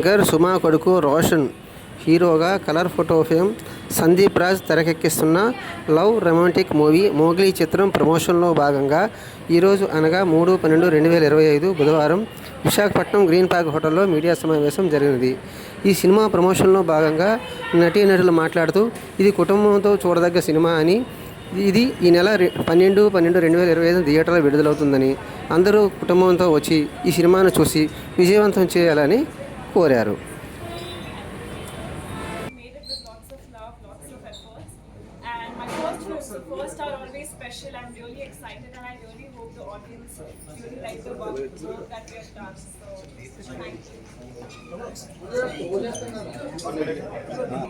శంకర్ సుమా కొడుకు రోషన్ హీరోగా colour photo fame Sandeep Raj తెరకెక్కిస్తున్న love romantic movie Mowgli చిత్రం ప్రమోషన్లో భాగంగా ఈరోజు అనగా మూడు పన్నెండు రెండు వేల ఇరవై ఐదు బుధవారం విశాఖపట్నం గ్రీన్ పార్క్ హోటల్లో మీడియా సమావేశం జరిగినది. ఈ సినిమా ప్రమోషన్లో భాగంగా నటీనటులు మాట్లాడుతూ ఇది కుటుంబంతో చూడదగ్గ సినిమా అని ఇది ఈ నెల పన్నెండు పన్నెండు రెండు వేల ఇరవై ఐదు థియేటర్లో విడుదలవుతుందని అందరూ కుటుంబంతో వచ్చి ఈ సినిమాను చూసి విజయవంతం చేయాలని కోరారు.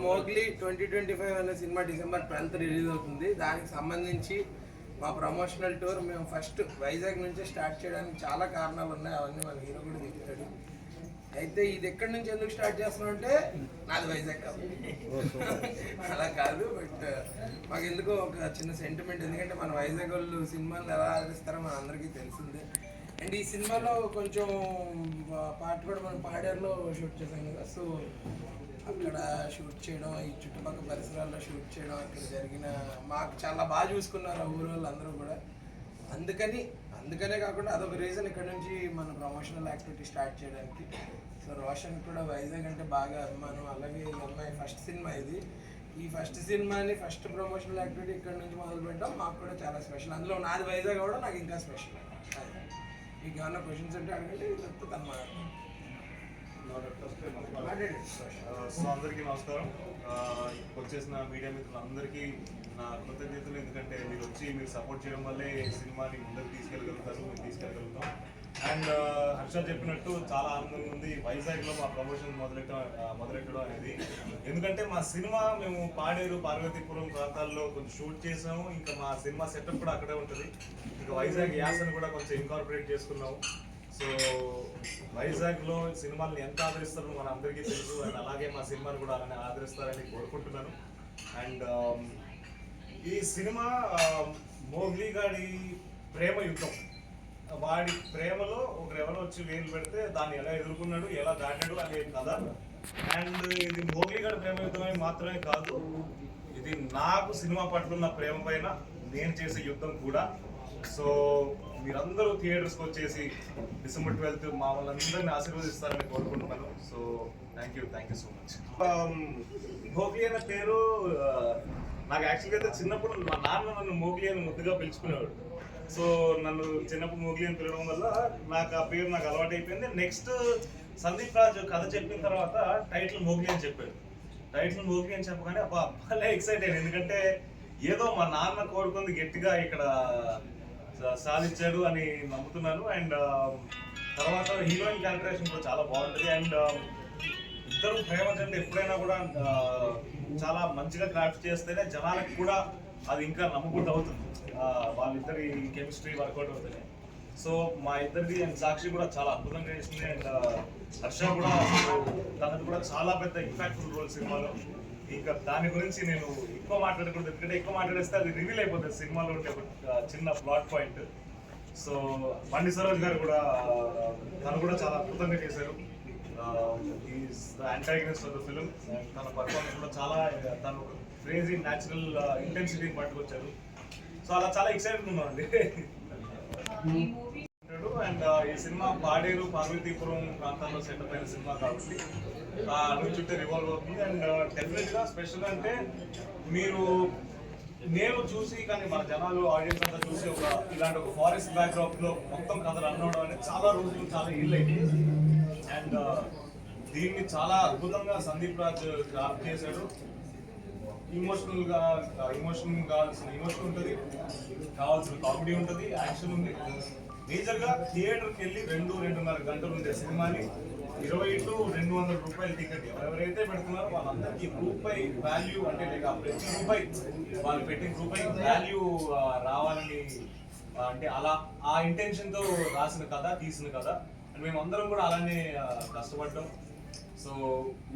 మోగ్లీ ట్వంటీ ట్వంటీ ఫైవ్ అనే సినిమా డిసెంబర్ టెన్త్ రిలీజ్ అవుతుంది. దానికి సంబంధించి మా ప్రమోషనల్ టూర్ మేము ఫస్ట్ వైజాగ్ నుంచి స్టార్ట్ చేయడానికి చాలా కారణాలు ఉన్నాయి. అవన్నీ మన హీరో కూడా చెప్పాడు. అయితే ఇది ఎక్కడి నుంచి ఎందుకు స్టార్ట్ చేస్తున్నాం అంటే నాది వైజాగ్ కాదు అలా కాదు బట్ uh, మాకు ఎందుకో ఒక చిన్న సెంటిమెంట్ ఎందుకంటే మన వైజాగ్ వాళ్ళు సినిమాలు ఎలా ఆదరిస్తారో మన అందరికీ తెలిసిందే. అండ్ ఈ సినిమాలో కొంచెం పాట కూడా మనం పాడేరులో షూట్ చేసాం కదా సో అక్కడ షూట్ చేయడం ఈ చుట్టుపక్కల పరిసరాల్లో షూట్ చేయడం అక్కడ జరిగిన మాకు చాలా బాగా చూసుకున్నారు ఆ ఊరు వాళ్ళు అందరూ కూడా. అందుకని అందుకనే కాకుండా అదొక రీజన్ ఇక్కడ నుంచి మన ప్రమోషనల్ యాక్టివిటీ స్టార్ట్ చేయడానికి. సో రోషన్ కూడా వైజాగ్ అంటే బాగా అభిమానం. అలాగే ఈ అమ్మాయి ఫస్ట్ సినిమా ఇది. ఈ ఫస్ట్ సినిమాని ఫస్ట్ ప్రమోషనల్ యాక్టివిటీ ఇక్కడ నుంచి మొదలు పెట్టడం మాకు కూడా చాలా స్పెషల్ అందులో నాది వైజాగ్ కూడా నాకు ఇంకా స్పెషల్ మీకు ఏమన్నా క్వశ్చన్స్ ఉంటే అడగండి. లేకపోతే తను సో అందరికీ నమస్కారం. వచ్చేసిన మీడియా మిత్రులందరికీ నా కృతజ్ఞతలు. ఎందుకంటే మీరు వచ్చి మీరు సపోర్ట్ చేయడం వల్లే సినిమాని ముందుకు తీసుకెళ్ళగలుగుతారు మేము తీసుకెళ్ళగలుగుతాం. అండ్ హర్ష చెప్పినట్టు చాలా ఆనందంగా ఉంది. వైజాగ్లో మా ప్రమోషన్ మొదలెట్టడం మొదలెట్టడం అనేది. ఎందుకంటే మా సినిమా మేము పాడేరు పార్వతీపురం ప్రాంతాల్లో కొంచెం షూట్ చేసాము. ఇంకా మా సినిమా సెటప్ కూడా అక్కడే ఉంటుంది. ఇంకా వైజాగ్ యాసను కూడా కొంచెం ఇంకార్పొరేట్ చేసుకున్నాము. సో వైజాగ్లో సినిమాల్ని ఎంత ఆదరిస్తారో మన అందరికీ తెలుసు. అండ్ అలాగే మా సినిమాను కూడా అలానే ఆదరిస్తారని కోరుకుంటున్నాను. అండ్ ఈ సినిమా మోగ్లీ గారి ప్రేమ యుద్ధం. వాడి ప్రేమలో ఒకరు ఎవరో వచ్చి వేలు పెడితే దాన్ని ఎలా ఎదుర్కొన్నాడు ఎలా దాటాడు అనే కథ. అండ్ ఇది మోగ్లీ గారి ప్రేమ అని మాత్రమే కాదు ఇది నాకు సినిమా పట్ల ఉన్న ప్రేమ పైన నేను చేసే యుద్ధం కూడా. సో మీరందరూ థియేటర్స్కి వచ్చేసి డిసెంబర్ ట్వెల్త్ మా వాళ్ళందరినీ ఆశీర్వదిస్తారని కోరుకుంటున్నాను. So thank you thank you so much Mowgli అనే పేరు నాకు యాక్చువల్గా అయితే చిన్నప్పుడు మా నాన్న నన్ను మోగ్లీ అని ముద్దుగా పిలుచుకునేవాడు. సో నన్ను చిన్నప్పుడు మోగ్లీ అని పిలవడం వల్ల నాకు ఆ పేరు నాకు అలవాటు అయిపోయింది. నెక్స్ట్ సందీప్ రాజ్ కథ చెప్పిన తర్వాత టైటిల్ మోగ్లీ అని చెప్పాడు. టైటిల్ మోగ్లీ అని చెప్పగానే అబ్బా భలే ఎక్సైట్ అయ్యాను. ఎందుకంటే ఏదో మా నాన్న కోరుకుంది గట్టిగా ఇక్కడ సాధించాడు అని నమ్ముతున్నాను. అండ్ um, తర్వాత హీరోయిన్ క్యారెక్టరేషన్ కూడా చాలా బాగుంటుంది. అండ్ um, ఇద్దరు ప్రేమ జంట ఎప్పుడైనా కూడా చాలా మంచిగా క్రాఫ్ట్ చేస్తేనే జనాలకు కూడా అది ఇంకా నమ్మకుండా అవుతుంది. వాళ్ళిద్దరి కెమిస్ట్రీ వర్కౌట్ అవుతుంది. సో మా ఇద్దరిది అండ్ సాక్షి కూడా చాలా అద్భుతంగా చేసింది. అండ్ హర్ష కూడా తనది కూడా చాలా పెద్ద ఇంపాక్ట్ఫుల్ రోల్ సినిమాలో. ఇంకా దాని గురించి నేను ఎక్కువ మాట్లాడకూడదు. ఎందుకంటే ఎక్కువ మాట్లాడేస్తే అది రివీల్ అయిపోతుంది సినిమాలో ఉండే ఒక చిన్న ప్లాట్ పాయింట్ సో బండి సరోజ్ గారు కూడా తను కూడా చాలా అద్భుతంగా చేశారు. Is antagonist of the film తన పర్ఫార్మెన్స్ కూడా చాలా తను క్రేజీ న్యాచురల్ ఇంటెన్సిటీని పట్టుకొచ్చారు. సో అలా చాలా ఎక్సైటెడ్ ఉన్నామండి అండ్ ఈ సినిమా పాడేరు పార్వతీపురం ప్రాంతాల్లో సెటప్ అయిన సినిమా కాబట్టి ఆ చుట్టూ రివాల్వ్ అవుతుంది. అండ్ డెఫినెట్గా స్పెషల్ అంటే మీరు నేను చూసి కానీ మన జనాలు ఆడియన్స్ అంతా చూసి ఒక ఇలాంటి ఒక ఫారెస్ట్ బ్యాక్డ్రాప్లో మొత్తం కథ రన్ అవడం అనేది చాలా రోజులు చాలా ఇల్లు అయింది. అండ్ దీన్ని చాలా అద్భుతంగా సందీప్ రాజ్ క్రాఫ్ట్ చేశాడు. ఇమోషనల్ ఇమోషన్ కావాల్సిన ఇమోషన్ ఉంటుంది. కావాల్సిన కామెడీ ఉంటుంది యాక్షన్ ఉంది. మేజర్గా థియేటర్కి వెళ్ళి రెండు రెండున్నర గంటలు ఉండే సినిమాని ఇరవై టు రెండు వందల రూపాయల టికెట్ ఎవరెవరైతే పెడుతున్నారో వాళ్ళందరికీ రూపాయి వాల్యూ అంటే లేక ప్రతి రూపాయి వాళ్ళు పెట్టిన రూపాయి వాల్యూ రావాలని అంటే అలా ఆ ఇంటెన్షన్తో రాసిన కథ తీసిన కథ. అండ్ మేమందరం కూడా అలానే కష్టపడ్డాం. సో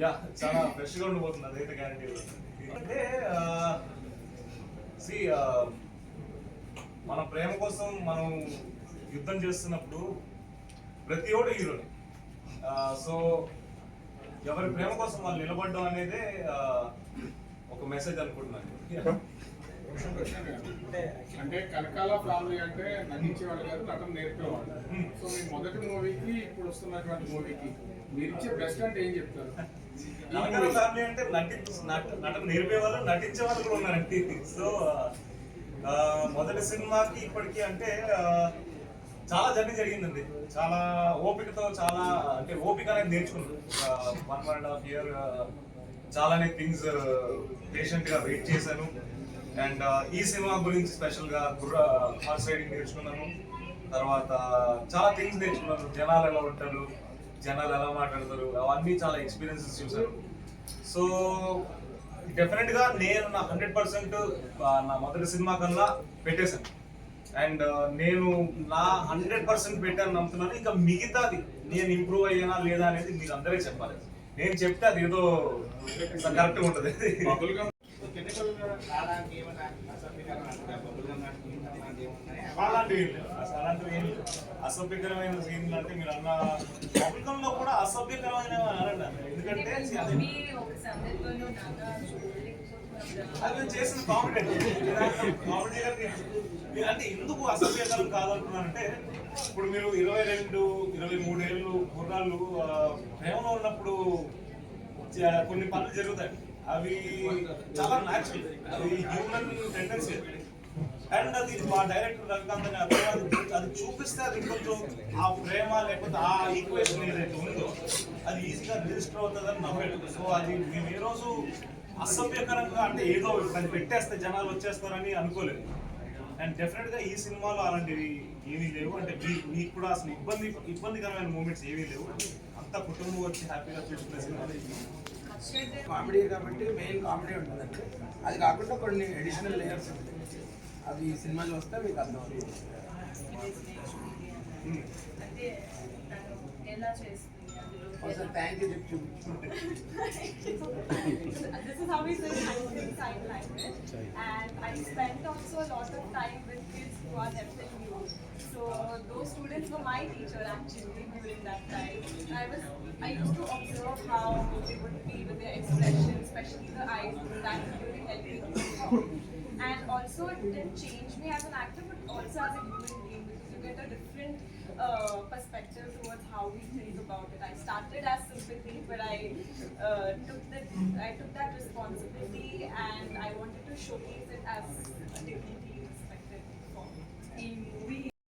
యా చాలా ఫ్రెష్గా ఉండిపోతుంది. అదైతే గ్యారంటీ అంటే సి మన ప్రేమ కోసం మనం యుద్ధం చేస్తున్నప్పుడు ప్రతి ఒడు హీరోని. సో ఎవరి ప్రేమ కోసం వాళ్ళు నిలబడడం అనేదే ఒక మెసేజ్ అనుకుంటున్నాను. అంటే కనకాల ఫ్యామిలీ అంటే నటించేవాళ్ళు కాదు నటన నేర్పేవాళ్ళు. సో మీ మొదటి మూవీకి ఇప్పుడు వస్తున్నటువంటి మూవీకి మీరు ఇచ్చే బెస్ట్ అంటే ఏం చెప్తారు? ఈ ఫ్యామిలీ అంటే నటి నట- నటన నేర్పే వాళ్ళు నటించే వాళ్ళు కూడా ఉన్నారండి. సో మొదటి సినిమాకి ఇప్పటికి అంటే చాలా జర్నీ జరిగిందండి. చాలా ఓపికతో చాలా అంటే ఓపిక అనేది నేర్చుకున్నాను one one and half year చాలానే థింగ్స్ పేషెంట్గా వెయిట్ చేశాను. అండ్ ఈ సినిమా గురించి స్పెషల్గా గుర్ర హార్స్ రైడింగ్ నేర్చుకున్నాను. తర్వాత చాలా థింగ్స్ నేర్చుకున్నాను. జనాలు ఎలా ఉంటారు జనాలు ఎలా మాట్లాడతారు అవన్నీ చాలా ఎక్స్పీరియన్సెస్ చూసాను సో డెఫినెట్గా నేను నా హండ్రెడ్ పర్సెంట్ నా మొదటి సినిమా కన్నా పెట్టేశాను. అండ్ నేను నా హండ్రెడ్ పర్సెంట్ పెట్టాను నమ్ముతున్నాను. ఇంకా మిగతాది నేను ఇంప్రూవ్ అయ్యానా లేదా అనేది మీరు అందరే చెప్పాలి. నేను చెప్తే అది ఏదో కరెక్ట్ ఉంటుంది. అసభ్యకరమైన సీన్లు అంటే మీరు అన్న పబ్లికంలో కూడా అసభ్యకరమైన ఎందుకంటే అది నేను చేసిన కామెడీ కామెడీ అంటే ఎందుకు అసభ్యకరం కాదంటున్నానంటే ఇప్పుడు మీరు ఇరవై రెండు ఇరవై మూడేళ్ళు కుర్రాళ్ళు ఆ, ప్రేమలో ఉన్నప్పుడు కొన్ని పనులు జరుగుతాయి. అవి చాలా న్యాచురల్ అది హ్యూమన్ టెండెన్సీ అండ్ అది మా డైరెక్టర్ రవికాంత్ అని అతను అది- చూపిస్తే అది కొంచెం ఆ ప్రేమ లేకపోతే ఆ ఈక్వేషన్ ఏదైతే ఉందో అది ఈజీగా రిజిస్టర్ అవుతుందని నమ్మేట సో అది మేము ఏ రోజు అసభ్యకరంగా అంటే ఏదో అది పెట్టేస్తే జనాలు వచ్చేస్తారని అనుకోలేదు. అండ్ డెఫినెట్గా ఈ సినిమాలో అలాంటివి ఏమీ లేవు. అంటే మీ- మీకు కూడా అసలు ఇబ్బంది ఇబ్బందికరమైన మూమెంట్స్ ఏమీ లేవు. అంతా కుటుంబం వచ్చి హ్యాపీగా చూసుకునే సినిమా కామెడీ కాబట్టి మెయిన్ కామెడీ ఉంటుందండి అది కాకుండా కొన్ని అడిషనల్ లేయర్స్ ఉంటాయి అవి ఈ సినిమా చూస్తే మీకు అర్థమవుతుంది అంటే తను ఎలా చేస్తుంది అందులో ఒకసారి థ్యాంక్ యూ చెప్పి చూపించు this is how we say thank you sign language. And I spent also a lot of time with kids who are deaf and mute. So those students were my teacher actually During that time. I was I used to observe how they would be with their expression, especially the eyes, that really helped me. And also it didn't change me as an actor, but also as a human being because you get a different uh, perspective towards how we think about it. I started as sympathy, but I uh, took that I took that responsibility and I wanted to showcase it as a dignity